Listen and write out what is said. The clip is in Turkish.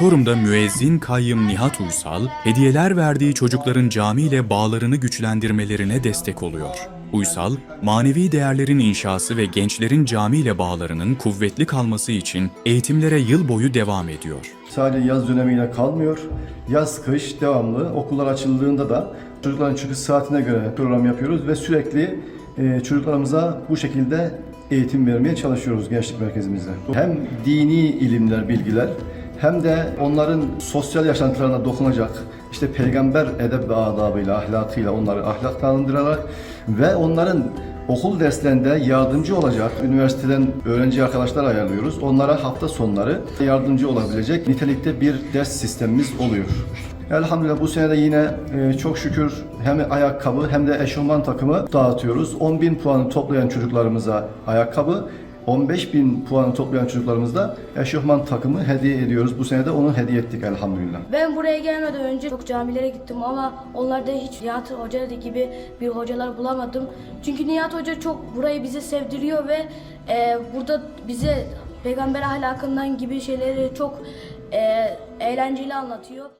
Çorum'da müezzin kayyım Nihat Uysal, hediyeler verdiği çocukların camiyle bağlarını güçlendirmelerine destek oluyor. Uysal, manevi değerlerin inşası ve gençlerin camiyle bağlarının kuvvetli kalması için eğitimlere yıl boyu devam ediyor. Sadece yaz dönemiyle kalmıyor. Yaz, kış devamlı. Okullar açıldığında da çocukların çıkış saatine göre program yapıyoruz ve sürekli e, çocuklarımıza bu şekilde eğitim vermeye çalışıyoruz gençlik merkezimizde. Hem dini ilimler, bilgiler hem de onların sosyal yaşantılarına dokunacak işte peygamber edeb ve adabıyla, ahlakıyla onları ahlaklandırarak ve onların okul derslerinde yardımcı olacak üniversiteden öğrenci arkadaşlar ayarlıyoruz. Onlara hafta sonları yardımcı olabilecek nitelikte bir ders sistemimiz oluyor. Elhamdülillah bu sene de yine e, çok şükür hem ayakkabı hem de eşofman takımı dağıtıyoruz. 10 bin puanı toplayan çocuklarımıza ayakkabı, 15 bin puanı toplayan çocuklarımıza eşofman takımı hediye ediyoruz. Bu sene de onu hediye ettik elhamdülillah. Ben buraya gelmeden önce çok camilere gittim ama onlarda hiç Nihat Hoca gibi bir hocalar bulamadım. Çünkü Nihat Hoca çok burayı bize sevdiriyor ve e, burada bize peygamber ahlakından gibi şeyleri çok e, eğlenceli anlatıyor.